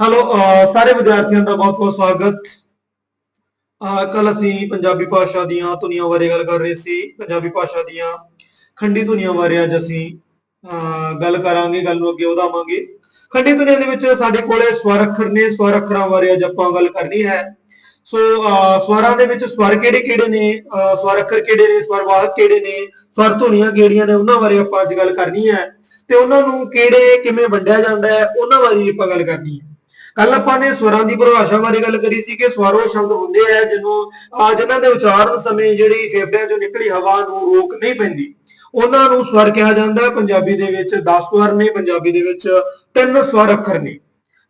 Hello ਅਹ, ਸਾਰੇ ਵਿਦਿਆਰਥੀਆਂ ਦਾ ਬਹੁਤ-ਬਹੁਤ ਸਵਾਗਤ। ਕੱਲ ਅਸੀਂ ਪੰਜਾਬੀ ਭਾਸ਼ਾ ਦੀਆਂ ਧੁਨੀਆਂ ਬਾਰੇ ਗੱਲ ਕਰ ਰਹੇ ਸੀ। ਪੰਜਾਬੀ ਭਾਸ਼ਾ ਦੀਆਂ ਖੰਡੀ ਧੁਨੀਆਂ ਬਾਰੇ ਅੱਜ ਅਸੀਂ, ਅਹ, ਗੱਲ ਕਰਾਂਗੇ, ਗੱਲ ਨੂੰ ਅੱਗੇ ਵਧਾਵਾਂਗੇ। ਖੰਡੀ ਧੁਨੀਆਂ ਦੇ ਵਿੱਚ ਸਾਡੇ ਕੋਲੇ ਸਵਰ ਅੱਖਰ ਨੇ ਸਵਰ ਅੱਖਰਾਂ ਬਾਰੇ ਅੱਜ ਆਪਾਂ ਗੱਲ ਕਰਨੀ ਹੈ। ਸੋ ਅਹ, ਸਵਰਾਂ ਦੇ ਵਿੱਚ ਸਵਰ ਕਿਹੜੇ ਕਿਹੜੇ ਨੇ? ਸਵਰ ਅੱਖਰ ਕਿਹੜੇ ਨੇ? ਸਵਰ ਵਾਹਕ ਕਿਹੜੇ ਨੇ? ਸਵਰ ਧੁਨੀਆਂ ਕਿਹੜੀਆਂ ਨੇ? ਉਹਨਾਂ ਬਾਰੇ ਆਪਾਂ ਅੱਜ ਗੱਲ ਕਰਨੀ ਹੈ। ਤੇ ਉਹਨਾਂ ਨੂੰ ਕਿਹੜੇ, ਕਿਵੇਂ ਵੰਡਿਆ ਜਾਂਦਾ ਹੈ? ਉਹਨਾਂ ਬਾਰੇ ਵੀ ਆਪਾਂ ਗੱਲ ਕਰਨੀ ਹੈ। ਕੱਲ ਆਪਾਂ ਨੇ ਸਵਰਾਂ ਦੀ ਪਰਿਭਾਸ਼ਾ ਬਾਰੇ ਗੱਲ ਕਰੀ ਸੀ ਕਿ ਸਵਰ ਉਹ ਸ਼ਬਦ ਹੁੰਦੇ ਆ ਜਿਹਨੂੰ ਆ ਜਿਨ੍ਹਾਂ ਦੇ ਉਚਾਰਨ ਸਮੇਂ ਜਿਹੜੀ ਫੇਫੜਿਆਂ ਚੋਂ ਨਿਕਲੀ ਹਵਾ ਨੂੰ ਰੋਕ ਨਹੀਂ ਪੈਂਦੀ। ਉਹਨਾਂ ਨੂੰ ਸਵਰ ਕਿਹਾ ਜਾਂਦਾ ਪੰਜਾਬੀ ਦੇ ਵਿੱਚ 10 ਸਵਰ ਨੇ ਪੰਜਾਬੀ ਦੇ ਵਿੱਚ ਤਿੰਨ ਸਵਰ ਅੱਖਰ ਨੇ।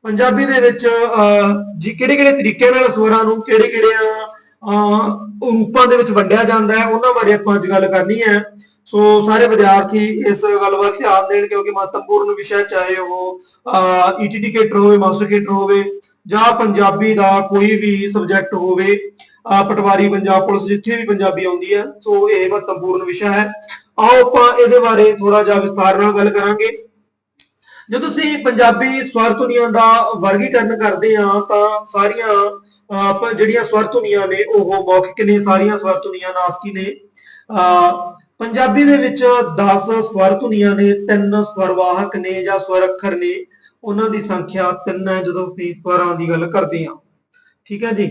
ਪੰਜਾਬੀ ਦੇ ਵਿੱਚ ਅਹ, ਜੀ ਕਿਹੜੇ ਕਿਹੜੇ ਤਰੀਕੇ ਨਾਲ ਸਵਰਾਂ ਨੂੰ ਕਿਹੜੇ ਕਿਹੜੇ ਰੂਪਾਂ ਦੇ ਵਿੱਚ ਵੰਡਿਆ ਜਾਂਦਾ ਹੈ ਉਹਨਾਂ ਬਾਰੇ ਆਪਾਂ ਅੱਜ ਗੱਲ ਕਰਨੀ ਹੈ। ਸੋ ਸਾਰੇ ਵਿਦਿਆਰਥੀ ਇਸ ਗੱਲ ਵੱਲ ਧਿਆਨ ਦੇਣ ਕਿਉਂਕਿ ਮਹੱਤਵਪੂਰਨ ਵਿਸ਼ਾ ਚਾਹੇ ਉਹ ਈਟੀਟੀ ਕੇਟਰ ਹੋਵੇ ਮਾਸਟਰ ਕੇਟਰ ਹੋਵੇ ਜਾਂ ਪੰਜਾਬੀ ਦਾ ਕੋਈ ਵੀ ਸਬਜੈਕਟ ਹੋਵੇ ਪਟਵਾਰੀ ਪੰਜਾਬ ਪੁਲਿਸ ਜਿੱਥੇ ਵੀ ਪੰਜਾਬੀ ਆਉਂਦੀ ਹੈ ਸੋ ਇਹ ਮਹੱਤਵਪੂਰਨ ਵਿਸ਼ਾ ਹੈ। ਆਓ ਆਪਾਂ ਇਹਦੇ ਬਾਰੇ ਥੋੜਾ ਜਿਹਾ ਵਿਸਥਾਰ ਨਾਲ ਗੱਲ ਕਰਾਂਗੇ। ਜਦੋਂ ਤੁਸੀਂ ਪੰਜਾਬੀ ਸਵਰ ਧੁਨੀਆਂ ਦਾ ਵਰਗੀਕਰਨ ਕਰਦੇ ਆ ਤਾਂ ਸਾਰੀਆਂ ਅਹ, ਜਿਹੜੀਆਂ ਸਵਰ ਧੁਨੀਆਂ ਨੇ ਉਹ ਮੌਖਿਕ ਨੇ ਸਾਰੀਆਂ ਸਵਰ ਧੁਨੀਆਂ ਨਾਸਕੀ ਨੇ। ਅਹ, ਪੰਜਾਬੀ ਦੇ ਵਿੱਚ 10 ਸਵਰ ਧੁਨੀਆਂ ਨੇ, ਤਿੰਨ ਸਵਰਵਾਹਕ ਨੇ ਜਾਂ ਸਵਰ ਅੱਖਰ ਨੇ, ਉਹਨਾਂ ਦੀ ਸੰਖਿਆ ਤਿੰਨ ਹੈ ਜਦੋਂ ਅਸੀਂ ਸਵਰਾਂ ਦੀ ਗੱਲ ਕਰਦੇ ਹਾਂ। ਠੀਕ ਹੈ ਜੀ?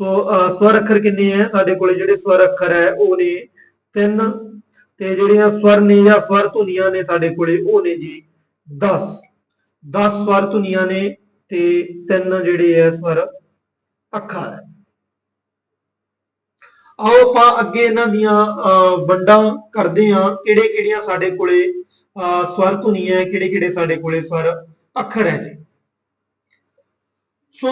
ਸੋ ਸਵਰ ਅੱਖਰ ਕਿੰਨੇ ਹੈ? ਸਾਡੇ ਕੋਲੇ ਜਿਹੜੇ ਸਵਰ ਅੱਖਰ ਹੈ, ਉਹ ਨੇ ਤਿੰਨ। ਤੇ ਜਿਹੜੀਆਂ ਸਵਰ ਨੇ ਜਾਂ ਸਵਰ ਧੁਨੀਆਂ ਨੇ ਸਾਡੇ ਕੋਲੇ, ਉਹ ਨੇ ਜੀ 10 10 ਸਵਰ ਧੁਨੀਆਂ ਨੇ ਤੇ ਤਿੰਨ ਜਿਹੜੇ ਐ ਸਵਰ ਅੱਖਰ ਹੈ ਆਓ ਆਪਾਂ ਅੱਗੇ ਇਹਨਾਂ ਦੀਆਂ ਅਹ, ਵੰਡਾਂ ਕਰਦੇ ਹਾਂ। ਕਿਹੜੇ ਕਿਹੜੀਆਂ ਸਾਡੇ ਕੋਲੇ ਸਵਰ ਧੁਨੀ ਹੈ ਕਿਹੜੇ ਕਿਹੜੇ ਸਾਡੇ ਕੋਲੇ ਸਵਰ ਅੱਖਰ ਹੈ ਜੀ। ਸੋ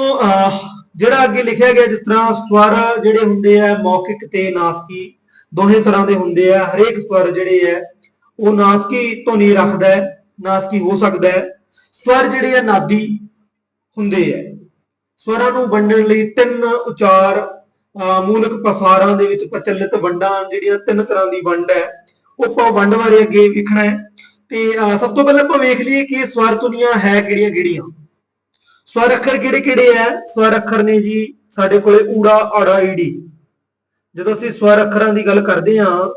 ਜਿਹੜਾ ਅੱਗੇ ਲਿਖਿਆ ਗਿਆ ਜਿਸ ਤਰ੍ਹਾਂ ਸਵਰ ਜਿਹੜੇ ਹੁੰਦੇ ਆ ਮੌਖਿਕ ਤੇ ਨਾਸਕੀ ਦੋਹੇ ਤਰ੍ਹਾਂ ਦੇ ਹੁੰਦੇ ਆ। ਹਰੇਕ ਸਵਰ ਜਿਹੜੇ ਹੈ ਉਹ ਨਾਸਕੀ ਧੁਨੀ ਰੱਖਦਾ ਹੈ ਨਾਸਕੀ ਹੋ ਸਕਦਾ ਹੈ। ਸਵਰ ਜਿਹੜੇ ਆ ਨਾਦੀ ਹੁੰਦੇ ਆ। ਸਵਰਾਂ ਨੂੰ ਵੰਡਣ ਲਈ ਤਿੰਨ ਉਚਾਰ ਮੂਲਕ ਪਸਾਰਾਂ ਦੇ ਵਿੱਚ ਪ੍ਰਚਲਿਤ ਵੰਡਾਂ ਜਿਹੜੀਆਂ ਤਿੰਨ ਤਰ੍ਹਾਂ ਦੀ ਵੰਡ ਹੈ, ਉਹ ਆਪਾਂ ਵੰਡ ਬਾਰੇ ਅੱਗੇ ਵੇਖਣਾ ਹੈ। ਤੇ ਸਭ ਤੋਂ ਪਹਿਲਾਂ ਆਪਾਂ ਵੇਖ ਲਈਏ ਕਿ ਸਵਰ ਧੁਨੀਆਂ ਹੈ ਕਿਹੜੀਆਂ ਕਿਹੜੀਆਂ। ਸਵਰ ਅੱਖਰ ਕਿਹੜੇ ਕਿਹੜੇ ਹੈ? ਸਵਰ ਅੱਖਰ ਨੇ ਜੀ ਸਾਡੇ ਕੋਲੇ ਊੜਾ, ਆੜਾ, ਈੜੀ। ਜਦੋਂ ਅਸੀਂ ਸਵਰ ਅੱਖਰਾਂ ਦੀ ਗੱਲ ਕਰਦੇ ਹਾਂ,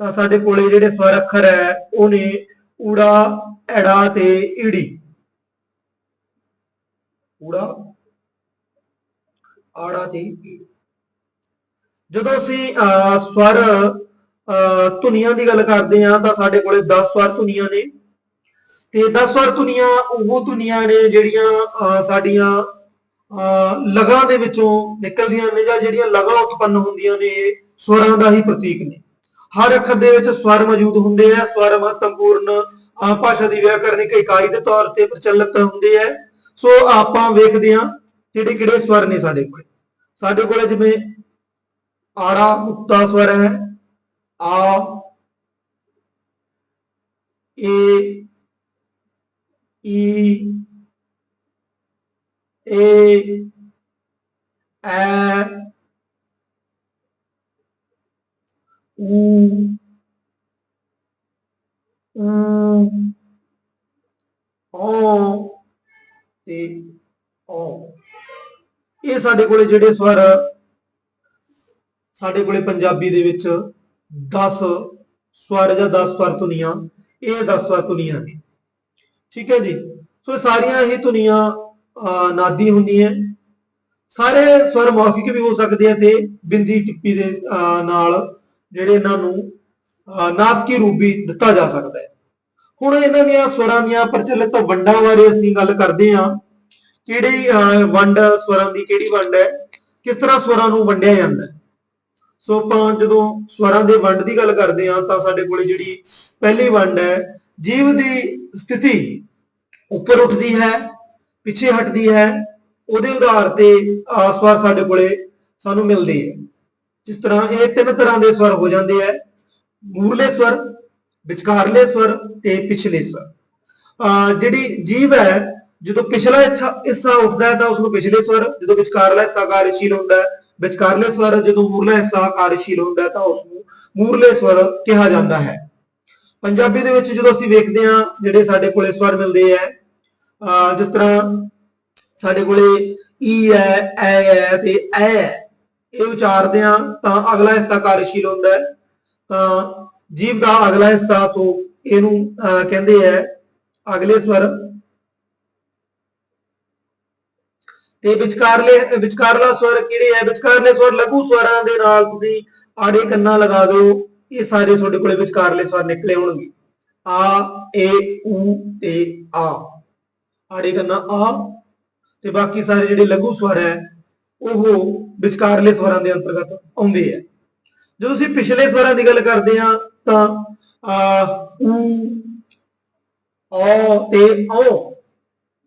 ਤਾਂ ਸਾਡੇ ਕੋਲੇ ਜਿਹੜੇ ਸਵਰ ਅੱਖਰ ਹੈ, ਉਹ ਨੇ ਊੜਾ, ਐੜਾ ਤੇ ਈੜੀ। ਊੜਾ, ਆੜਾ ਤੇ ਈੜੀ। ਜਦੋਂ ਅਸੀਂ ਅਹ, ਸਵਰ ਅਹ, ਧੁਨੀਆਂ ਦੀ ਗੱਲ ਕਰਦੇ ਹਾਂ ਤਾਂ ਸਾਡੇ ਕੋਲੇ 10 ਸਵਰ ਧੁਨੀਆਂ ਨੇ। ਤੇ 10 ਸਵਰ ਧੁਨੀਆਂ ਉਹ ਧੁਨੀਆਂ ਨੇ ਜਿਹੜੀਆਂ ਸਾਡੀਆਂ ਅਹ, ਲਗਾਂ ਦੇ ਵਿੱਚੋਂ ਨਿਕਲਦੀਆਂ ਨੇ ਜਾਂ ਜਿਹੜੀਆਂ ਲਗਾਂ ਉਤਪੰਨ ਹੁੰਦੀਆਂ ਨੇ ਸਵਰਾਂ ਦਾ ਹੀ ਪ੍ਰਤੀਕ ਨੇ। ਹਰ ਅੱਖਰ ਦੇ ਵਿੱਚ ਸਵਰ ਮੌਜੂਦ ਹੁੰਦੇ ਆ। ਸਵਰ ਮਹੱਤਵਪੂਰਨ ਅਹ, ਭਾਸ਼ਾ ਦੀ ਵਿਆਕਰਨਿਕ ਇਕਾਈ ਦੇ ਤੌਰ ਤੇ ਪ੍ਰਚਲਿਤ ਹੁੰਦੇ ਆ। ਸੋ ਆਪਾਂ ਵੇਖਦੇ ਹਾਂ ਕਿਹੜੇ ਕਿਹੜੇ ਸਵਰ ਨੇ ਸਾਡੇ ਕੋਲ। ਸਾਡੇ ਕੋਲ ਜਿਵੇਂ ਆੜਾ ਮੁਕਤਾ ਸਵਰ ਹੈ। ਆ, ਏ, ਈ, ਏ, ਐ, ਊ ਊ, ਓ ਤੇ ਓ। ਇਹ ਸਾਡੇ ਕੋਲੇ ਜਿਹੜੇ ਸਵਰ ਸਾਡੇ ਕੋਲੇ ਪੰਜਾਬੀ ਦੇ ਵਿੱਚ 10 ਸਵਰ ਜਾਂ 10 ਸਵਰ ਧੁਨੀਆਂ, ਇਹ 10 ਸਵਰ ਧੁਨੀਆਂ ਨੇ। ਠੀਕ ਹੈ ਜੀ? ਸੋ ਇਹ ਸਾਰੀਆਂ ਇਹ ਧੁਨੀਆਂ ਨਾਦੀ ਹੁੰਦੀਆਂ ਸਾਰੇ ਸਵਰ ਮੌਖਿਕ ਵੀ ਹੋ ਸਕਦੇ ਆ ਤੇ ਬਿੰਦੀ ਟਿੱਪੀ ਦੇ ਨਾਲ ਜਿਹੜੇ ਇਹਨਾਂ ਨੂੰ ਨਾਸਕੀ ਰੂਪ ਵੀ ਦਿੱਤਾ ਜਾ ਸਕਦਾ ਹੈ। ਹੁਣ ਇਹਨਾਂ ਦੀਆਂ ਸਵਰਾਂ ਦੀਆਂ ਪ੍ਰਚਲਿਤ ਵੰਡਾਂ ਬਾਰੇ ਅਸੀਂ ਗੱਲ ਕਰਦੇ ਹਾਂ। ਕਿਹੜੀ ਵੰਡ ਸਵਰਾਂ ਦੀ ਕਿਹੜੀ ਵੰਡ ਹੈ? ਕਿਸ ਤਰ੍ਹਾਂ ਸਵਰਾਂ ਨੂੰ ਵੰਡਿਆ ਜਾਂਦਾ ਹੈ? ਸੋ ਆਪਾਂ ਜਦੋਂ ਸਵਰਾਂ ਦੇ ਵੰਡ ਦੀ ਗੱਲ ਕਰਦੇ ਹਾਂ ਤਾਂ ਸਾਡੇ ਕੋਲੇ ਜਿਹੜੀ ਪਹਿਲੀ ਵੰਡ ਹੈ ਜੀਵ ਦੀ ਸਥਿਤੀ ਉੱਪਰ ਉੱਠਦੀ ਹੈ ਪਿੱਛੇ ਹਟਦੀ ਹੈ ਉਹਦੇ ਉਧਾਰ ਤੇ ਅਹ, ਸਵਰ ਸਾਡੇ ਕੋਲੇ ਸਾਨੂੰ ਮਿਲਦੇ ਹੈ। ਜਿਸ ਤਰ੍ਹਾਂ ਇਹ ਤਿੰਨ ਤਰ੍ਹਾਂ ਦੇ ਸਵਰ ਹੋ ਜਾਂਦੇ ਹੈ ਮੂਰਲੇ ਸਵਰ ਵਿਚਕਾਰਲੇ ਸਵਰ ਤੇ ਪਿਛਲੇ ਸਵਰ। ਅਹ, ਜਿਹੜੀ ਜੀਵ ਹੈ ਜਦੋਂ ਪਿਛਲਾ ਹਿੱਸਾ ਹਿੱਸਾ ਉੱਠਦਾ ਹੈ ਤਾਂ ਉਸ ਨੂੰ ਪਿਛਲੇ ਸਵਰ ਜਦੋਂ ਵਿਚਕਾਰਲਾ ਹਿੱਸਾ ਕਾਰਜਸ਼ੀਲ ਹੁੰਦਾ ਹੈ ਵਿਚਕਾਰਲੇ ਸਵਰ ਜਦੋਂ ਮੂਰਲਾ ਹਿੱਸਾ ਕਾਰਜਸ਼ੀਲ ਹੁੰਦਾ ਤਾਂ ਉਸ ਨੂੰ ਮੂਰਲੇ ਸਵਰ ਕਿਹਾ ਜਾਂਦਾ ਹੈ। ਪੰਜਾਬੀ ਦੇ ਵਿੱਚ ਜਦੋਂ ਅਸੀਂ ਵੇਖਦੇ ਹਾਂ ਜਿਹੜੇ ਸਾਡੇ ਕੋਲੇ ਸਵਰ ਮਿਲਦੇ ਆ ਅਹ ਜਿਸ ਤਰ੍ਹਾਂ ਸਾਡੇ ਕੋਲੇ ਈ ਹੈ ਐ ਹੈ ਤੇ ਐ ਹੈ ਇਹ ਉਚਾਰਦੇ ਆ ਤਾਂ ਅਗਲਾ ਹਿੱਸਾ ਕਾਰਜਸ਼ੀਲ ਹੁੰਦਾ ਹੈ। ਤਾਂ ਜੀਵ ਦਾ ਅਗਲਾ ਹਿੱਸਾ ਤੋਂ ਇਹਨੂੰ ਅਹ, ਕਹਿੰਦੇ ਆ ਅਗਲੇ ਸਵਰ ਤੇ ਵਿਚਕਾਰਲੇ, ਵਿਚਕਾਰਲਾ ਸਵਰ ਕਿਹੜੇ ਹੈ ਵਿਚਕਾਰਲੇ ਸਵਰ ਲਘੂ ਸਵਰਾਂ ਦੇ ਨਾਲ ਤੁਸੀਂ ਆੜੇ ਕੰਨਾ ਲਗਾ ਦਿਓ, ਇਹ ਸਾਰੇ ਤੁਹਾਡੇ ਕੋਲੇ ਵਿਚਕਾਰਲੇ ਸਵਰ ਨਿਕਲੇ ਹੋਣਗੇ। ਆ, ਏ ਊ ਤੇ, ਆ। ਆੜੇ ਕੰਨਾ ਆ ਤੇ ਬਾਕੀ ਸਾਰੇ ਜਿਹੜੇ ਲਘੂ ਸਵਰ ਹੈ, ਉਹ ਵਿਚਕਾਰਲੇ ਸਵਰਾਂ ਦੇ ਅੰਤਰਗਤ ਆਉਂਦੇ ਆ। ਜਦੋਂ ਅਸੀਂ ਪਿਛਲੇ ਸਵਰਾਂ ਦੀ ਗੱਲ ਕਰਦੇ ਆ, ਤਾਂ, ਆ ਊ ਔ ਤੇ ਔ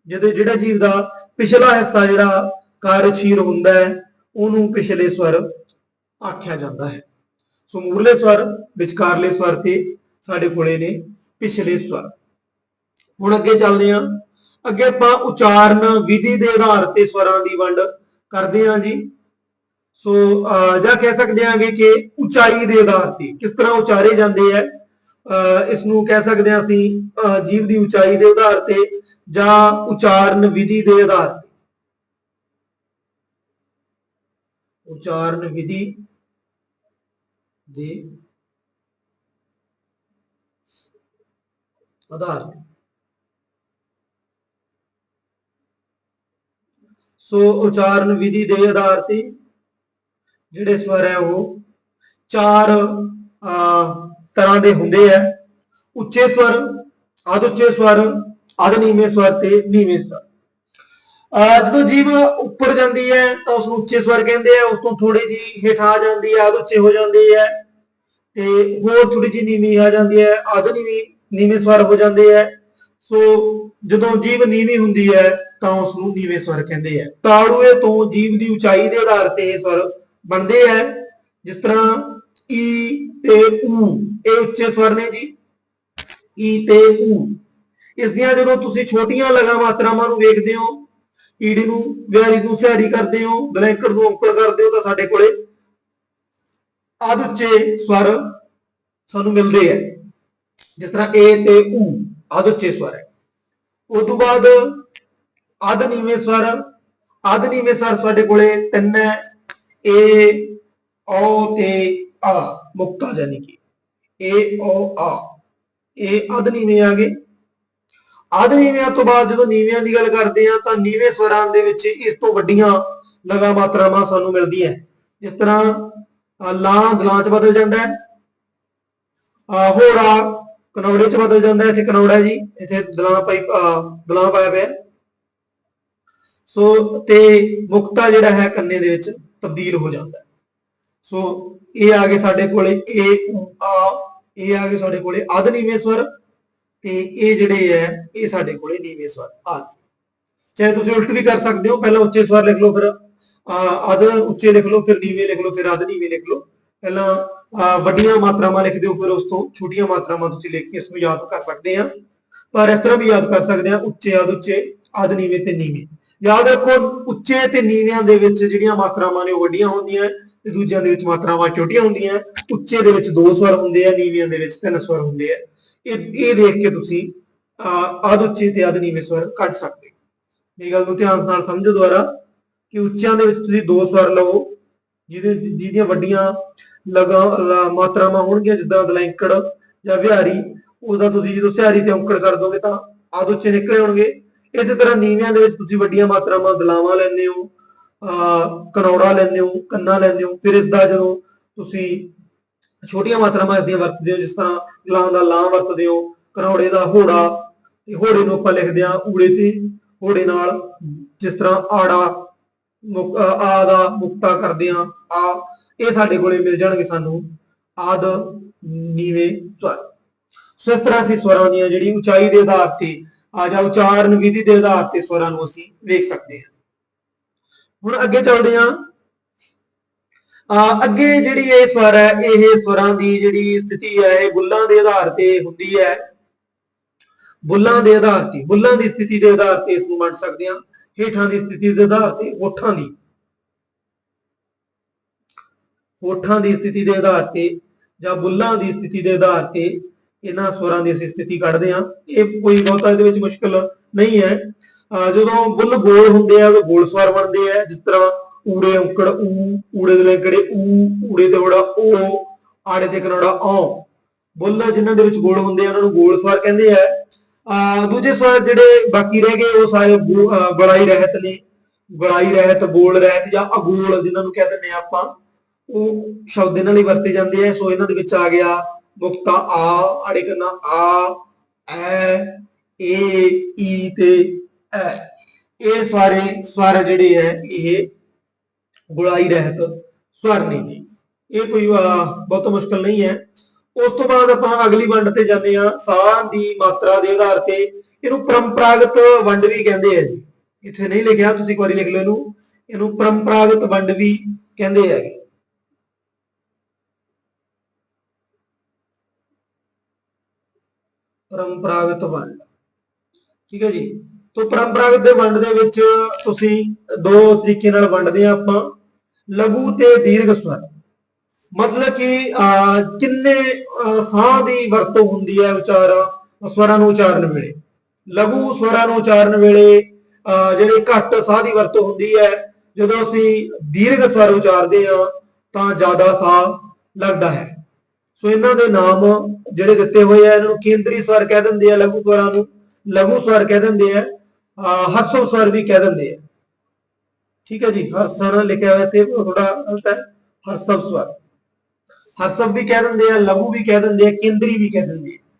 ਜਦੋਂ ਜਿਹੜਾ ਜੀਵ ਦਾ ਪਿਛਲਾ ਹਿੱਸਾ ਜਿਹੜਾ ਕਾਰਜਸ਼ੀਲ ਹੁੰਦਾ ਹੈ ਉਹਨੂੰ ਪਿਛਲੇ ਸਵਰ ਆਖਿਆ ਜਾਂਦਾ ਹੈ। ਸੋ ਮੂਰਲੇ ਸਵਰ ਵਿਚਕਾਰਲੇ ਸਵਰ ਤੇ ਸਾਡੇ ਕੋਲੇ ਨੇ ਪਿਛਲੇ ਸਵਰ। ਹੁਣ ਅੱਗੇ ਚੱਲਦੇ ਹਾਂ। ਅੱਗੇ ਆਪਾਂ ਉਚਾਰਨ ਵਿਧੀ ਦੇ ਆਧਾਰ ਤੇ ਸਵਰਾਂ ਦੀ ਵੰਡ ਕਰਦੇ ਹਾਂ ਜੀ। ਸੋ ਅਹ, ਜਾਂ ਕਹਿ ਸਕਦੇ ਹਾਂਗੇ ਕਿ ਉਚਾਈ ਦੇ ਆਧਾਰ ਤੇ ਕਿਸ ਤਰ੍ਹਾਂ ਉਚਾਰੇ ਜਾਂਦੇ ਹੈ ਅਹ, ਇਸ ਨੂੰ ਕਹਿ ਸਕਦੇ ਹਾਂ ਅਸੀਂ ਅਹ, ਜੀਵ ਦੀ ਉਚਾਈ ਦੇ ਆਧਾਰ ਤੇ ਜਾਂ ਉਚਾਰਨ ਵਿਧੀ ਦੇ ਆਧਾਰ ਤੇ। ਉਚਾਰਨ ਵਿਧੀ ਦੇ ਆਧਾਰ ਤੇ। ਸੋ ਉਚਾਰਨ ਵਿਧੀ ਦੇ ਆਧਾਰ ਤੇ ਜਿਹੜੇ ਸਵਰ ਹੈ ਉਹ ਚਾਰ ਅਹ, ਤਰ੍ਹਾਂ ਦੇ ਹੁੰਦੇ ਆ ਉੱਚੇ ਸਵਰ ਅਧ ਉੱਚੇ ਸਵਰ ਅਧ ਨੀਵੇਂ ਸਵਰ ਤੇ ਨੀਵੇਂ ਸਵਰ। ਜਦੋਂ ਜੀਵ ਉੱਪਰ ਜਾਂਦੀ ਹੈ ਤਾਂ ਉਸ ਨੂੰ ਉੱਚੇ ਸਵਰ ਕਹਿੰਦੇ ਆ ਉਸ ਤੋਂ ਥੋੜੀ ਜੀ ਹੇਠਾਂ ਆ ਜਾਂਦੀ ਹੈ, ਅਧ ਉੱਚੇ ਹੋ ਜਾਂਦੇ ਹੈ ਤੇ ਹੋਰ ਥੋੜੀ ਜੀ ਨੀਵੀਂ ਆ ਜਾਂਦੀ ਹੈ, ਅਧ ਨੀਵੀਂ, ਨੀਵੇਂ ਸਵਰ ਹੋ ਜਾਂਦੇ ਹੈ ਸੋ ਜਦੋਂ ਜੀਵ ਨੀਵੀਂ ਹੁੰਦੀ ਹੈ ਤਾਂ ਉਸ ਨੂੰ ਨੀਵੇਂ ਸਵਰ ਕਹਿੰਦੇ ਆ। ਤਾੜੂਏ ਤੋਂ ਜੀਵ ਦੀ ਉਚਾਈ ਦੇ ਆਧਾਰ ਤੇ ਇਹ ਸਵਰ ਬਣਦੇ ਹੈ ਜਿਸ ਤਰ੍ਹਾਂ ਈ ਤੇ ਊ ਇਹ ਉੱਚੇ ਸਵਰ ਨੇ ਜੀ। ਈ ਤੇ ਊ ਇਸ ਦੀਆਂ ਜਦੋਂ ਤੁਸੀਂ ਛੋਟੀਆਂ ਲਗਾ ਮਾਤਰਾਵਾਂ ਨੂੰ ਵੇਖਦੇ ਹੋ ਈੜੀ ਨੂੰ, ਵਿਆਰੀ ਨੂੰ ਸਿਹਾਰੀ ਕਰਦੇ ਹੋ, ਬਲੈਂਕਟ ਨੂੰ ਔਂਕੜ ਕਰਦੇ ਹੋ ਤਾਂ ਸਾਡੇ ਕੋਲੇ ਅਧ ਉੱਚੇ ਸਵਰ ਸਾਨੂੰ ਮਿਲਦੇ ਹੈ ਜਿਸ ਤਰ੍ਹਾਂ ਏ ਤੇ ਊ ਆਦ ਉੱਚੇ ਸਵਰ ਹੈ। ਉਸ ਤੋਂ ਬਾਅਦ ਅਧ ਨੀਵੇਂ ਸਵਰ ਅਧ ਨੀਵੇਂ ਸਵਰ ਸਾਡੇ ਕੋਲੇ ਤਿੰਨ ਹੈ। ਏ ਔ ਤੇ ਆ, ਮੁਕਤਾ ਜਾਨੀ ਕਿ। ਏ ਔ ਆ। ਇਹ ਅਧ ਨੀਵੇਂ ਆ ਗਏ। ਅਧ ਨੀਵਿਆਂ ਤੋਂ ਬਾਅਦ ਜਦੋਂ ਨੀਵਿਆਂ ਦੀ ਗੱਲ ਕਰਦੇ ਆ ਤਾਂ ਨੀਵੇਂ ਸਵਰਾਂ ਦੇ ਵਿੱਚ ਇਸ ਤੋਂ ਵੱਡੀਆਂ ਲਗਾ ਮਾਤਰਾਵਾਂ ਸਾਨੂੰ ਮਿਲਦੀਆਂ ਜਿਸ ਤਰ੍ਹਾਂ ਲਾਂ ਦਲਾਂ ਚ ਬਦਲ ਜਾਂਦਾ ਹੈ ਅ, ਹੋੜਾ ਕਨੌੜੇ ਚ ਬਦਲ ਜਾਂਦਾ ਇੱਥੇ ਕਨੌੜਾ ਜੀ ਇੱਥੇ ਦਲਾਂ ਪਾਈ ਦਲਾਂ ਪਾਇਆ ਪਿਆ ਸੋ ਤੇ ਮੁਕਤਾ ਜਿਹੜਾ ਹੈ ਕੰਨੇ ਦੇ ਵਿੱਚ ਤਬਦੀਲ ਹੋ ਜਾਂਦਾ ਸੋ ਇਹ ਆ ਗਏ ਸਾਡੇ ਕੋਲੇ ਇਹ ਆ ਇਹ ਆ ਗਏ ਸਾਡੇ ਕੋਲੇ ਅਧ ਨੀਵੇਂ ਸਵਰ ਤੇ ਇਹ ਜਿਹੜੇ ਹੈ ਇਹ ਸਾਡੇ ਕੋਲੇ ਨੀਵੇਂ ਸਵਰ ਆ ਗਏ। ਚਾਹੇ ਤੁਸੀਂ ਉਲਟ ਵੀ ਕਰ ਸਕਦੇ ਹੋ ਪਹਿਲਾਂ ਉੱਚੇ ਸਵਰ ਲਿਖ ਲਓ ਫਿਰ ਅਹ, ਅਧ ਉੱਚੇ ਲਿਖ ਲਓ ਫਿਰ ਨੀਵੇਂ ਲਿਖ ਲਓ ਫਿਰ ਅਧ ਨੀਵੇਂ ਲਿਖ ਲਓ। ਪਹਿਲਾਂ ਅਹ, ਵੱਡੀਆਂ ਮਾਤਰਾਵਾਂ ਲਿਖ ਦਿਓ ਫਿਰ ਉਸ ਤੋਂ ਛੋਟੀਆਂ ਮਾਤਰਾਵਾਂ ਤੁਸੀਂ ਲਿਖ ਕੇ ਇਸ ਨੂੰ ਯਾਦ ਕਰ ਸਕਦੇ ਆ ਪਰ ਇਸ ਤਰ੍ਹਾਂ ਵੀ ਯਾਦ ਕਰ ਸਕਦੇ ਆ ਉੱਚੇ ਅਧ ਉੱਚੇ ਅਧ ਨੀਵੇਂ ਤੇ ਨੀਵੇਂ। ਯਾਦ ਰੱਖੋ ਉੱਚੇ ਤੇ ਨੀਵਿਆਂ ਦੇ ਵਿੱਚ ਜਿਹੜੀਆਂ ਮਾਤਰਾਵਾਂ ਨੇ ਉਹ ਵੱਡੀਆਂ ਹੁੰਦੀਆਂ ਤੇ ਦੂਜਿਆਂ ਦੇ ਵਿੱਚ ਮਾਤਰਾਵਾਂ ਛੋਟੀਆਂ ਹੁੰਦੀਆਂ ਉੱਚੇ ਦੇ ਵਿੱਚ ਦੋ ਸਵਰ ਹੁੰਦੇ ਆ ਨੀਵਿਆਂ ਦੇ ਵਿੱਚ ਤਿੰਨ ਸਵਰ ਹੁੰਦੇ ਆ। ਇਹ ਇਹ ਦੇਖ ਕੇ ਤੁਸੀਂ ਅਹ, ਉੱਚੇ ਤੇ ਅਧ ਨੀਵੇਂ ਸਵਰ ਕੱਢ ਸਕਦੇ ਹੋ। ਗੱਲ ਨੂੰ ਧਿਆਨ ਨਾਲ ਸਮਝੋ ਦੁਆਰਾ ਕਿ ਉੱਚਿਆਂ ਦੇ ਵਿੱਚ ਤੁਸੀਂ ਦੋ ਸਵਰ ਲਵੋ ਜਿਹਦੇ ਜਿਹਦੀਆਂ ਵੱਡੀਆਂ ਲਗਾ ਮਾਤਰਾਵਾਂ ਹੋਣਗੀਆਂ ਜਿੱਦਾਂ ਦਲੈਂਕੜ ਜਾਂ ਵਿਹਾਰੀ ਉਹਦਾ ਤੁਸੀਂ ਜਦੋਂ ਸਿਹਾਰੀ ਤੇ ਔਂਕੜ ਕਰ ਦੋਗੇ ਤਾਂ ਅਧ ਉੱਚੇ ਨਿਕਲੇ ਹੋਣਗੇ। ਇਸੇ ਤਰ੍ਹਾਂ ਨੀਵਿਆਂ ਦੇ ਵਿੱਚ ਤੁਸੀਂ ਵੱਡੀਆਂ ਮਾਤਰਾਵਾਂ ਦਲਾਵਾਂ ਲੈਂਦੇ ਹੋ ਅਹ ਕਨੌੜਾ ਲੈਂਦੇ ਹੋ ਕੰਨਾ ਲੈਂਦੇ ਹੋ ਫਿਰ ਇਸ ਦਾ ਜਦੋਂ ਤੁਸੀਂ ਛੋਟੀਆਂ ਮਾਤਰਾਵਾਂ ਇਸ ਦੀਆਂ ਵਰਤਦੇ ਹੋ ਜਿਸ ਤਰ੍ਹਾਂ ਲਾਂ ਦਾ ਲਾਂ ਵਰਤਦੇ ਹੋ ਕਨੌੜੇ ਦਾ ਹੋੜਾ ਤੇ ਹੋੜੇ ਨੂੰ ਆਪਾਂ ਲਿਖਦੇ ਹਾਂ ਊੜੇ ਤੇ ਹੋੜੇ ਨਾਲ, ਜਿਸ ਤਰ੍ਹਾਂ ਆੜਾ ਆ ਦਾ ਮੁਕਤਾ ਕਰਦੇ ਹਾਂ, ਆ, ਇਹ ਸਾਡੇ ਕੋਲੇ ਮਿਲ ਜਾਣਗੇ ਸਾਨੂੰ, ਆਦ, ਨੀਵੇਂ ਸਵਰ। ਸੋ ਇਸ ਤਰ੍ਹਾਂ ਅਸੀਂ ਸਵਰਾਂ ਦੀਆਂ ਜਿਹੜੀ ਉਚਾਈ ਦੇ ਆਧਾਰ ਤੇ, ਆ ਜਾਂ ਉਚਾਰਨ ਵਿਧੀ ਦੇ ਆਧਾਰ ਤੇ ਸਵਰਾਂ ਨੂੰ ਅਸੀਂ ਵੇਖ ਸਕਦੇ ਹਾਂ। ਹੁਣ ਅੱਗੇ ਚੱਲਦੇ ਹਾਂ। ਅੱਗੇ ਜਿਹੜੀ ਇਹ ਸਵਰ ਹੈ, ਇਹ ਸਵਰਾਂ ਦੀ ਜਿਹੜੀ ਸਥਿਤੀ ਹੈ, ਇਹ ਬੁੱਲਾਂ ਦੇ ਆਧਾਰ ਤੇ ਹੁੰਦੀ ਹੈ। ਬੁੱਲਾਂ ਦੇ ਆਧਾਰ ਤੇ, ਬੁੱਲਾਂ ਦੀ ਸਥਿਤੀ ਦੇ ਆਧਾਰ ਤੇ ਇਸ ਨੂੰ ਮੰਨ ਸਕਦੇ ਹਾਂ, ਹੇਠਾਂ ਦੀ ਸਥਿਤੀ ਦੇ ਆਧਾਰ ਤੇ, ਹੋਠਾਂ ਦੀ। ਹੋਠਾਂ ਦੀ ਸਥਿਤੀ ਦੇ ਆਧਾਰ ਤੇ ਜਾਂ ਬੁੱਲਾਂ ਦੀ ਸਥਿਤੀ ਦੇ ਆਧਾਰ ਤੇ ਇਹਨਾਂ ਸਵਰਾਂ ਦੀ ਅਸੀਂ ਸਥਿਤੀ ਕੱਢਦੇ ਹਾਂ। ਇਹ ਕੋਈ ਬਹੁਤਾ ਇਹਦੇ ਵਿੱਚ ਮੁਸ਼ਕਲ ਨਹੀਂ ਹੈ। ਅਹ ਜਦੋਂ ਬੁੱਲ ਗੋਲ ਹੁੰਦੇ ਆ ਉਹ ਗੋਲ ਸਵਰ ਬਣਦੇ ਆ, ਜਿਸ ਤਰ੍ਹਾਂ ਊੜੇ ਔਂਕੜ ਊ, ਊੜੇ ਦੇ ਲੰਗੜੇ ਊ, ਊੜੇ ਤੇ ਹੋੜਾ ਓ, ਆੜੇ ਤੇ ਕਨੋੜਾ ਔ। ਬੁੱਲ ਜਿਨ੍ਹਾਂ ਦੇ ਵਿੱਚ ਗੋਲ ਹੁੰਦੇ ਆ, ਉਹਨਾਂ ਨੂੰ ਗੋਲ ਸਵਰ ਕਹਿੰਦੇ ਆ। ਅਹ ਦੂਜੇ ਸਵਰ ਜਿਹੜੇ ਬਾਕੀ ਰਹਿ ਗਏ, ਉਹ ਸਾਰੇ ਗੋ- ਰਹਿਤ ਨੇ। ਗੜਾਈ ਰਹਿਤ, ਗੋਲ ਰਹਿਤ ਜਾਂ ਅਗੋਲ ਜਿਨ੍ਹਾਂ ਨੂੰ ਕਹਿ ਦਿੰਦੇ ਆ ਆਪਾਂ। ਉਹ ਸ਼ਬਦ ਇਹਨਾਂ ਲਈ ਵਰਤੇ ਜਾਂਦੇ ਆ, ਸੋ ਇਹਨਾਂ ਦੇ ਵਿੱਚ ਆ ਗਿਆ ਮੁਕਤਾ ਆ, ਆੜੇ ਕਰਨਾ ਆ, ਐ, ਏ, ਈ ਤੇ ਐ। ਇਹ ਸਾਰੇ ਸਵਾਰ ਜਿਹੜੇ ਹੈ, ਇਹ ਗੁਲਾਈ ਰਹਿਤ ਸਵਰ ਜੀ। ਇਹ ਕੋਈ ਬਹੁਤ ਮੁਸ਼ਕਲ ਨਹੀਂ ਹੈ। ਉਸ ਤੋਂ ਬਾਅਦ ਆਪਾਂ ਅਗਲੀ ਵੰਡ ਤੇ ਜਾਂਦੇ ਆ ਸਾਹ ਦੀ ਮਾਤਰਾ ਦੇ ਆਧਾਰ ਤੇ ਇਹਨੂੰ ਪਰੰਪਰਾਗਤ ਵੰਡ ਵੀ ਕਹਿੰਦੇ ਆ ਜੀ। ਇੱਥੇ ਨਹੀਂ ਲਿਖਿਆ, ਤੁਸੀਂ ਇੱਕ ਵਾਰੀ ਲਿਖ ਲਓ ਇਹਨੂੰ। ਇਹਨੂੰ ਪਰੰਪਰਾਗਤ ਵੰਡ ਵੀ ਕਹਿੰਦੇ ਆ ਪਰੰਪਰਾਗਤ ਵੰਡ। ਠੀਕ ਹੈ ਜੀ। ਤੋਂ ਪਰੰਪਰਾਗਤ ਦੇ ਵੰਡ ਦੇ ਵਿੱਚ ਤੁਸੀਂ ਦੋ ਤਰੀਕੇ ਨਾਲ ਵੰਡਦੇ ਆ ਆਪਾਂ। ਲਘੂ ਤੇ ਦੀਰਘ ਸਵਰ ਮਤਲਬ ਕਿ ਅਹ, ਕਿੰਨੇ ਸਾਹ ਦੀ ਵਰਤੋਂ ਹੁੰਦੀ ਹੈ ਉਚਾਰ ਸਵਰਾਂ ਨੂੰ ਉਚਾਰਨ ਵੇਲੇ। ਲਘੂ ਸਵਰਾਂ ਨੂੰ ਉਚਾਰਨ ਵੇਲੇ ਅਹ, ਜਿਹੜੇ ਘੱਟ ਸਾਹ ਦੀ ਵਰਤੋਂ ਹੁੰਦੀ ਹੈ ਜਦੋਂ ਅਸੀਂ ਦੀਰਘ ਸਵਰ ਉਚਾਰਦੇ ਆ ਤਾਂ ਜ਼ਿਆਦਾ ਸਾਹ ਲੱਗਦਾ ਹੈ। ਸੋ ਇਹਨਾਂ ਦੇ ਨਾਮ ਜਿਹੜੇ ਦਿੱਤੇ ਹੋਏ ਆ ਇਹਨਾਂ ਨੂੰ ਕੇਂਦਰੀ ਸਵਰ ਕਹਿ ਦਿੰਦੇ ਆ ਲਘੂ ਸਵਰਾਂ ਨੂੰ। ਲਘੂ ਸਵਰ ਕਹਿ ਦਿੰਦੇ ਆ ਅਹ, ਹਰਸਵ ਸਵਰ ਵੀ ਕਹਿ ਦਿੰਦੇ ਆ। ਠੀਕ ਹੈ ਜੀ ਹਰਸਣ ਲਿਖਿਆ ਹੋਇਆ ਤੇ ਥੋੜਾ ਗਲਤ ਹੈ ਹਰਸਵ ਸਵਰ। ਹਰਸਵ ਵੀ ਕਹਿ ਦਿੰਦੇ ਆ, ਲਘੂ ਵੀ ਕਹਿ ਦਿੰਦੇ ਆ, ਕੇਂਦਰੀ ਵੀ ਕਹਿ ਦਿੰਦੇ ਆ।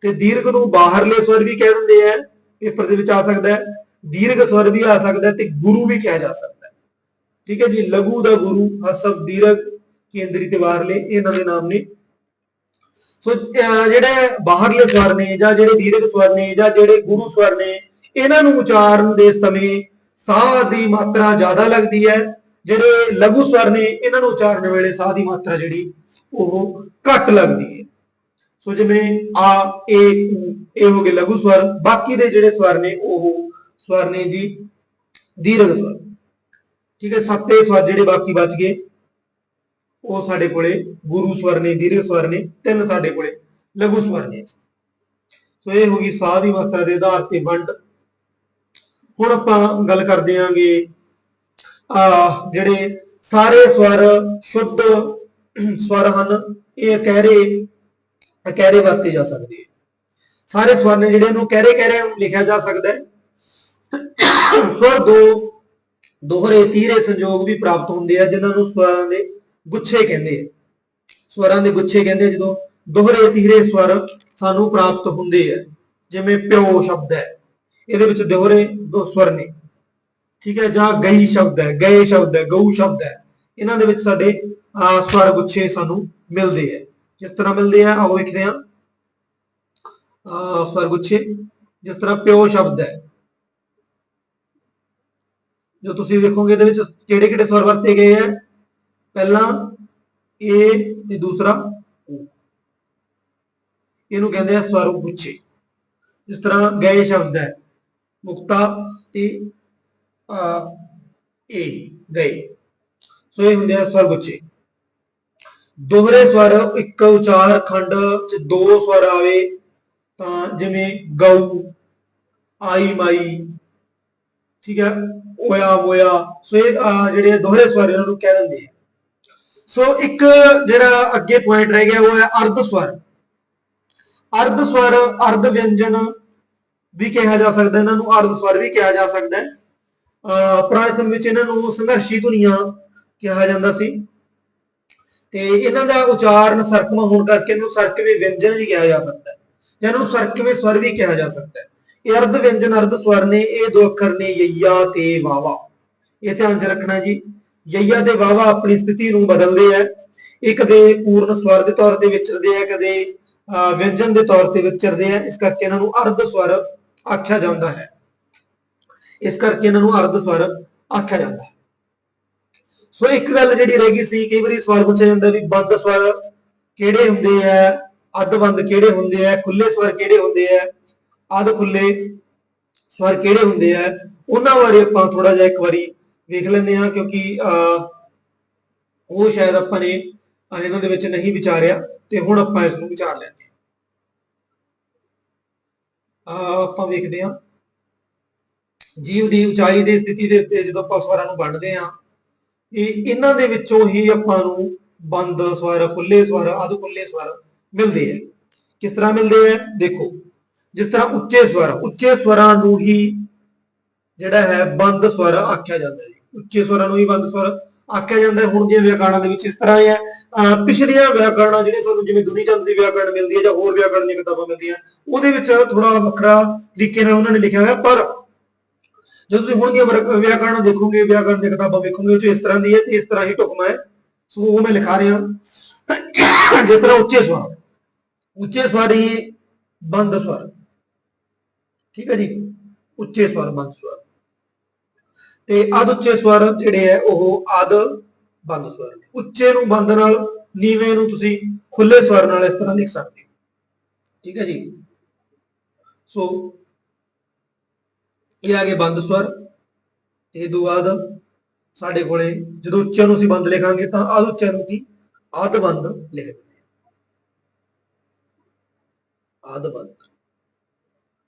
ਤੇ ਦੀਰਘ ਨੂੰ ਬਾਹਰਲੇ ਸਵਰ ਵੀ ਕਹਿ ਦਿੰਦੇ ਆ, ਪੇਪਰ ਦੇ ਵਿੱਚ ਆ ਸਕਦਾ ਹੈ। ਦੀਰਘ ਸਵਰ ਵੀ ਆ ਸਕਦਾ ਤੇ ਗੁਰੂ ਵੀ ਕਿਹਾ ਜਾ ਸਕਦਾ ਠੀਕ ਹੈ ਜੀ, ਲਘੂ ਦਾ ਗੁਰੂ ਹਰਸਵ ਦੀਰਘ, ਕੇਂਦਰੀ ਤੇ ਬਾਹਰਲੇ, ਇਹਨਾਂ ਦੇ ਨਾਮ ਨੇ। ਸੋ, ਅਹ, ਜਿਹੜੇ ਬਾਹਰਲੇ ਸਵਰ ਨੇ ਜਾਂ ਜਿਹੜੇ ਦੀਰਘ ਸਵਰ ਨੇ ਜਾਂ ਜਿਹੜੇ ਗੁਰੂ ਸਵਰ ਨੇ, ਇਹਨਾਂ ਨੂੰ ਉਚਾਰਨ ਦੇ ਸਮੇਂ ਸਾਹ ਦੀ ਮਾਤਰਾ ਜ਼ਿਆਦਾ ਲੱਗਦੀ ਹੈ, ਜਿਹੜੇ ਲਘੂ ਸਵਰ ਨੇ ਇਹਨਾਂ ਨੂੰ ਉਚਾਰਨ ਵੇਲੇ ਸਾਹ ਦੀ ਮਾਤਰਾ ਜਿਹੜੀ, ਉਹ ਘੱਟ ਲੱਗਦੀ ਹੈ। ਸੋ ਜਿਵੇਂ ਆ ਏ ਇਹ ਹੋ ਗਏ ਲਘੂ ਸਵਰ, ਬਾਕੀ ਦੇ ਜਿਹੜੇ ਸਵਰ ਨੇ, ਉਹ ਸਵਰ ਨੇ ਜੀ ਦੀਰਘ ਸਵਰ। ਠੀਕ ਹੈ, ਸੱਤੇ ਸਵਰ ਜਿਹੜੇ ਬਾਕੀ ਬਚ ਗਏ, ਉਹ ਸਾਡੇ ਕੋਲੇ ਗੁਰੂ ਸਵਰ ਨੇ, ਦੀਰਘ ਸਵਰ ਨੇ, ਤਿੰਨ ਸਾਡੇ ਕੋਲੇ ਲਘੂ ਸਵਰ ਨੇ। ਸੋ ਇਹ ਹੋ ਗਈ ਸਾਹ ਦੀ ਮਾਤਰਾ ਦੇ ਆਧਾਰ ਤੇ ਵੰਡ ਹੁਣ ਆਪਾਂ ਗੱਲ ਕਰਦੇ ਆਂਗੇ, ਆ ਜਿਹੜੇ ਸਾਰੇ ਸਵਰ ਸ਼ੁੱਧ ਸਵਰ ਹਨ, ਇਹ ਕਹਿਰੇ ਕਹਿਰੇ ਵਰਤੇ ਜਾ ਸਕਦੇ ਆ। ਸਾਰੇ ਸਵਰ ਨੇ ਜਿਹੜੇ ਨੂੰ ਕਹਿਰੇ ਕਹਿਰੇ ਲਿਖਿਆ ਜਾ ਸਕਦਾ ਹੈ। ਸਵਰ ਦੋ, ਦੋਹਰੇ, ਤੀਹਰੇ ਸੰਯੋਗ ਵੀ ਪ੍ਰਾਪਤ ਹੁੰਦੇ ਆ, ਜਿਨ੍ਹਾਂ ਨੂੰ ਸਵਰਾਂ ਦੇ ਗੁੱਛੇ ਕਹਿੰਦੇ ਆ। ਸਵਰਾਂ ਦੇ ਗੁੱਛੇ ਕਹਿੰਦੇ ਜਦੋਂ ਦੋਹਰੇ, ਤੀਹਰੇ ਸਵਰ ਸਾਨੂੰ ਪ੍ਰਾਪਤ ਹੁੰਦੇ ਆ, ਜਿਵੇਂ ਪਿਓ ਸ਼ਬਦ ਹੈ। ਇਹਦੇ ਵਿੱਚ ਦੋਹਰੇ ਦੋ ਸਵਰ ਨੇ। ਠੀਕ ਹੈ ਜਾਂ ਗਈ ਸ਼ਬਦ ਹੈ ਗਏ ਸ਼ਬਦ ਹੈ ਗਊ ਸ਼ਬਦ ਹੈ। ਇਹਨਾਂ ਦੇ ਵਿੱਚ ਸਾਡੇ ਅਹ, ਸਵਰ ਗੁੱਛੇ ਸਾਨੂੰ ਮਿਲਦੇ ਹੈ। ਜਿਸ ਤਰ੍ਹਾਂ ਮਿਲਦੇ ਆ ਆਓ ਵੇਖਦੇ ਆ ਅਹ, ਸਵਰ ਗੁੱਛੇ ਜਿਸ ਤਰ੍ਹਾਂ ਪਿਓ ਸ਼ਬਦ ਹੈ। ਜੋ ਤੁਸੀਂ ਵੇਖੋਗੇ ਇਹਦੇ ਵਿੱਚ ਕਿਹੜੇ ਕਿਹੜੇ ਸਵਰ ਵਰਤੇ ਗਏ ਆ ਪਹਿਲਾ ਏ ਤੇ ਦੂਸਰਾ ਊ। ਇਹਨੂੰ ਕਹਿੰਦੇ ਆ ਸਵਰ ਗੁੱਛੇ। ਜਿਸ ਤਰ੍ਹਾਂ ਗਏ ਸ਼ਬਦ ਹੈ ਮੁਕਤਾ ਤੇ ਆ ਏ ਗਏ। ਸੋ ਇਹ ਹੁੰਦੇ ਆ ਸਵਰ ਦੋਹਰੇ ਸਵਰ, ਇੱਕ ਉਚਾਰ ਖੰਡ, ਚ ਦੋ ਸਵਰ ਆਵੇ, ਤਾਂ ਜਿਵੇਂ ਗਊ, ਆਈ ਮਾਈ, ਠੀਕ ਹੈ ਓਇਆ ਮੋਇਆ ਸੋ ਇਹ ਜਿਹੜੇ ਦੋਹਰੇ ਸਵਰ ਇਹਨਾਂ ਨੂੰ ਕਹਿ ਦਿੰਦੇ ਆ। ਸੋ ਇੱਕ ਜਿਹੜਾ ਅੱਗੇ ਪੁਆਇੰਟ ਰਹਿ ਗਿਆ, ਉਹ ਹੈ ਅਰਧ ਸਵਰ। ਅਰਧ ਸਵਰ, ਅਰਧ ਵਿਅੰਜਨ ਵੀ ਕਿਹਾ ਜਾ ਸਕਦਾ ਇਹਨਾਂ ਨੂੰ ਅਰਧ ਸਵਰ ਵੀ ਕਿਹਾ ਜਾ ਸਕਦਾ ਹੈ। ਅਹ ਪੁਰਾਣੇ ਸਮੇਂ ਵਿੱਚ ਇਹਨਾਂ ਨੂੰ ਸੰਘਰਸ਼ੀ ਧੁਨੀਆਂ ਕਿਹਾ ਜਾਂਦਾ ਸੀ। ਤੇ ਇਹਨਾਂ ਦਾ ਉਚਾਰਨ ਸਰਕਮ ਹੋਣ ਕਰਕੇ ਇਹਨੂੰ ਸਰਕਵੇਂ ਵਿਅੰਜਨ ਵੀ ਕਿਹਾ ਜਾ ਸਕਦਾ ਹੈ ਜਾਂ ਇਹਨੂੰ ਸਰਕਵੇਂ ਸਵਰ ਵੀ ਕਿਹਾ ਜਾ ਸਕਦਾ ਹੈ। ਇਹ ਅਰਧ ਵਿਅੰਜਨ ਅਰਧ ਸਵਰ ਨੇ ਇਹ ਦੋ ਅੱਖਰ ਨੇ ਯਈਆ ਤੇ ਵਾਵਾ। ਇਹ ਧਿਆਨ 'ਚ ਰੱਖਣਾ ਜੀ ਯਈਆ ਤੇ ਵਾਵਾ ਆਪਣੀ ਸਥਿਤੀ ਨੂੰ ਬਦਲਦੇ ਆ। ਇਹ ਕਦੇ ਪੂਰਨ ਸਵਰ ਦੇ ਤੌਰ ਤੇ ਵਿਚਰਦੇ ਆ ਕਦੇ ਅਹ, ਵਿਅੰਜਨ ਦੇ ਤੌਰ ਤੇ ਵਿਚਰਦੇ ਆ। ਇਸ ਕਰਕੇ ਇਹਨਾਂ ਨੂੰ ਅਰਧ ਸਵਰ ਆਖਿਆ ਜਾਂਦਾ ਹੈ। ਇਸ ਕਰਕੇ ਇਹਨਾਂ ਨੂੰ ਅਰਧ ਸਵਰ ਆਖਿਆ ਜਾਂਦਾ ਹੈ। ਸੋ ਇੱਕ ਗੱਲ ਜਿਹੜੀ ਰਹਿ ਗਈ ਸੀ ਕਈ ਵਾਰੀ ਸਵਾਲ ਪੁੱਛਿਆ ਜਾਂਦਾ ਵੀ ਬੰਦ ਸਵਰ ਕਿਹੜੇ ਹੁੰਦੇ ਆ ਅੱਧ ਬੰਦ ਕਿਹੜੇ ਹੁੰਦੇ ਆ ਖੁੱਲੇ ਸਵਰ ਕਿਹੜੇ ਹੁੰਦੇ ਆ ਅੱਧ ਖੁੱਲੇ ਸਵਰ ਕਿਹੜੇ ਹੁੰਦੇ ਆ ਉਹਨਾਂ ਬਾਰੇ ਆਪਾਂ ਥੋੜਾ ਜਿਹਾ ਇੱਕ ਵਾਰੀ ਵੇਖ ਲੈਂਦੇ ਹਾਂ ਕਿਉਂਕਿ ਅਹ, ਉਹ ਸ਼ਾਇਦ ਆਪਾਂ ਨੇ ਇਹਨਾਂ ਦੇ ਵਿੱਚ ਨਹੀਂ ਵਿਚਾਰਿਆ ਤੇ ਹੁਣ ਆਪਾਂ ਇਸ ਨੂੰ ਵਿਚਾਰ ਲੈਂਦੇ ਆ ਆਪਾਂ ਵੇਖਦੇ ਹਾਂ। ਜੀਵ ਦੀ ਉਚਾਈ ਦੀ ਸਥਿਤੀ ਦੇ ਉੱਤੇ ਜਦੋਂ ਆਪਾਂ ਸਵਰਾਂ ਨੂੰ ਵੰਡਦੇ ਹਾਂ, ਇਹ ਇਹਨਾਂ ਦੇ ਵਿੱਚੋਂ ਹੀ ਆਪਾਂ ਨੂੰ ਬੰਦ ਸਵਰ ਖੁੱਲੇ ਸਵਰ ਅਧ ਖੁੱਲੇ ਸਵਰ ਮਿਲਦੇ ਆ ਕਿਸ ਤਰ੍ਹਾਂ ਮਿਲਦੇ ਆ ਦੇਖੋ, ਜਿਸ ਤਰ੍ਹਾਂ ਉੱਚੇ ਸਵਰ, ਉੱਚੇ ਸਵਰਾਂ ਨੂੰ ਹੀ ਜਿਹੜਾ ਹੈ ਬੰਦ ਸਵਰ ਆਖਿਆ ਜਾਂਦਾ ਹੈ। ਉੱਚੇ ਸਵਰਾਂ ਨੂੰ ਹੀ ਬੰਦ ਸਵਰ ਆਖਿਆ ਜਾਂਦਾ ਹੁਣ ਦੀਆਂ ਵਿਆਕਰਣਾਂ ਦੇ ਵਿੱਚ ਇਸ ਤਰ੍ਹਾਂ ਹੈ ਅਹ ਪਿਛਲੀਆਂ ਵਿਆਕਰਨਾਂ ਜਿਹੜੇ ਸਾਨੂੰ ਜਿਵੇਂ ਦੁਨੀ ਦੀ ਵਿਆਕਰਣ ਮਿਲਦੀ ਹੈ ਜਾਂ ਹੋਰ ਵਿਆਕਰਣ ਦੀਆਂ ਕਿਤਾਬਾਂ ਮਿਲਦੀਆਂ, ਉਹਦੇ ਵਿੱਚ ਥੋੜਾ ਵੱਖਰਾ ਤਰੀਕੇ ਨਾਲ ਉਹਨਾਂ ਨੇ ਲਿਖਿਆ ਹੋਇਆ, ਪਰ ਜਦੋਂ ਤੁਸੀਂ ਹੁਣ ਦੀਆਂ ਵਰ- ਵਿਆਕਰਣ ਦੇਖੋਗੇ, ਵਿਆਕਰਣ ਦੀਆਂ ਕਿਤਾਬਾਂ ਵੇਖੋਗੇ, ਉਹ 'ਚ ਇਸ ਤਰ੍ਹਾਂ ਦੀ ਹੈ ਤੇ ਇਸ ਤਰ੍ਹਾਂ ਹੀ ਢੁਕਮਾ ਹੈ। ਸੋ ਉਹ ਮੈਂ ਲਿਖਾ ਰਿਹਾ। ਜਿਸ ਤਰ੍ਹਾਂ ਉੱਚੇ ਸਵਰ ਉੱਚੇ ਸਵਰ ਹੀ ਬੰਦ ਸਵਰ ਠੀਕ ਹੈ ਜੀ? ਉੱਚੇ ਸਵਰ ਬੰਦ ਸਵਰ ਤੇ ਅਧ ਉੱਚੇ ਸਵਰ ਜਿਹੜੇ ਹੈ ਉਹ ਅਧ ਬੰਦ ਸਵਰ। ਉੱਚੇ ਨੂੰ ਬੰਦ ਨਾਲ ਨੀਵੇਂ ਨੂੰ ਤੁਸੀਂ ਖੁੱਲੇ ਸਵਰ ਨਾਲ ਇਸ ਤਰ੍ਹਾਂ ਲਿਖ ਸਕਦੇ ਹੋ। ਠੀਕ ਹੈ ਜੀ? ਸੋ ਇਹ ਆ ਗਏ ਬੰਦ ਸਵਰ, ਤੇ ਇਹ ਤੋਂ ਬਾਅਦ ਸਾਡੇ ਕੋਲੇ ਜਦੋਂ ਉੱਚਿਆਂ ਨੂੰ ਅਸੀਂ ਬੰਦ ਲਿਖਾਂਗੇ ਤਾਂ ਅਧ ਉੱਚਿਆਂ ਨੂੰ ਕੀ ਅਧ ਬੰਦ ਲਿਖ ਦਿੰਦੇ ਹਾਂ। ਬੰਦ।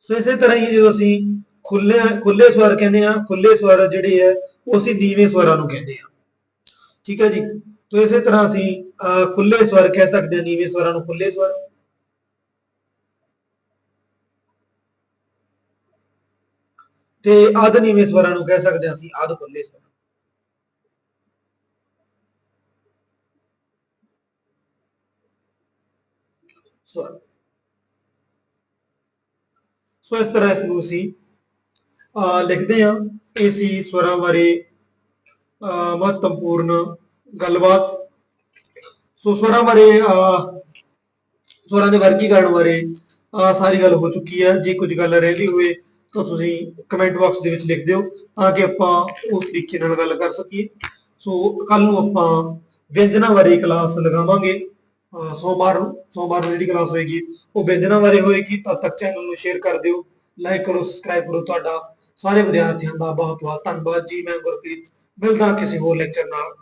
ਸੋ ਇਸੇ ਤਰ੍ਹਾਂ ਹੀ ਜਦੋਂ ਅਸੀਂ ਖੁੱਲੇ ਖੁੱਲੇ ਸਵਰ ਕਹਿੰਦੇ ਆ ਖੁੱਲੇ ਸਵਰ ਜਿਹੜੇ ਆ ਉਹ ਅਸੀਂ ਨੀਵੇਂ ਸਵਰਾਂ ਨੂੰ ਕਹਿੰਦੇ ਆ। ਠੀਕ ਹੈ ਜੀ? ਤੋ ਇਸੇ ਤਰ੍ਹਾਂ ਅਸੀਂ ਅਹ, ਖੁੱਲੇ ਸਵਰ ਕਹਿ ਸਕਦੇ ਹਾਂ ਨੀਵੇਂ ਸਵਰਾਂ ਨੂੰ ਖੁੱਲੇ ਸਵਰ। ਤੇ ਅਧ ਨੀਵੇਂ ਸਵਰਾਂ ਨੂੰ ਕਹਿ ਸਕਦੇ ਹਾਂ ਅਸੀਂ ਅਧ ਖੁੱਲੇ ਸਵਰ। ਸਵਰ ਸੋ ਇਸ ਤਰ੍ਹਾਂ ਇਸ ਨੂੰ ਅਸੀਂ ਲਿਖਦੇ ਹਾਂ ਇਹ ਸੀ ਸਵਰਾਂ ਬਾਰੇ ਅਹ, ਮਹੱਤਵਪੂਰਨ ਗੱਲਬਾਤ। ਸੋ ਸਵਰਾਂ ਬਾਰੇ ਸਵਰਾਂ ਦੇ ਵਰਗੀਕਰਨ ਬਾਰੇ ਸਾਰੀ ਗੱਲ ਹੋ ਚੁੱਕੀ ਹੈ। ਜੇ ਕੁਝ ਗੱਲ ਰਹਿੰਦੀ ਹੋਵੇ ਤਾਂ ਤੁਸੀਂ ਕਮੈਂਟ ਬਾਕਸ ਦੇ ਵਿੱਚ ਲਿਖ ਦਿਓ ਤਾਂ ਕਿ ਆਪਾਂ ਉਸ ਤਰੀਕੇ ਨਾਲ ਗੱਲ ਕਰ ਸਕੀਏ। ਸੋ ਕੱਲ ਨੂੰ ਆਪਾਂ ਵਿਅੰਜਨਾਂ ਬਾਰੇ ਕਲਾਸ ਲਗਾਵਾਂਗੇ। ਸੋਮਵਾਰ ਨੂੰ ਸੋਮਵਾਰ ਨੂੰ ਜਿਹੜੀ ਕਲਾਸ ਹੋਏਗੀ ਉਹ ਵਿਅੰਜਨਾਂ ਬਾਰੇ ਹੋਏਗੀ। ਤਦ ਤੱਕ ਚੈਨਲ ਨੂੰ ਸ਼ੇਅਰ ਕਰ ਦਿਓ। ਲਾਈਕ ਕਰੋ ਸਬਸਕ੍ਰਾਈਬ ਕਰੋ ਤੁਹਾਡਾ। ਸਾਰੇ ਵਿਦਿਆਰਥੀਆਂ ਦਾ ਬਹੁਤ ਬਹੁਤ ਧੰਨਵਾਦ ਜੀ, ਮੈਂ ਗੁਰਪ੍ਰੀਤ ਮਿਲਦਾ ਕਿਸੇ ਹੋਰ ਲੈਕਚਰ ਨਾਲ।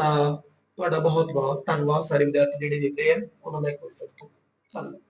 ਅਹ ਤੁਹਾਡਾ ਬਹੁਤ ਬਹੁਤ ਧੰਨਵਾਦ, ਸਾਰੇ ਵਿਦਿਆਰਥੀ ਜਿਹੜੇ ਦੇਖ ਰਹੇ ਆ, ਉਹਨਾਂ ਦਾ ਇੱਕ ਵਾਰ ਫਿਰ ਤੋਂ ਧੰਨਵਾਦ।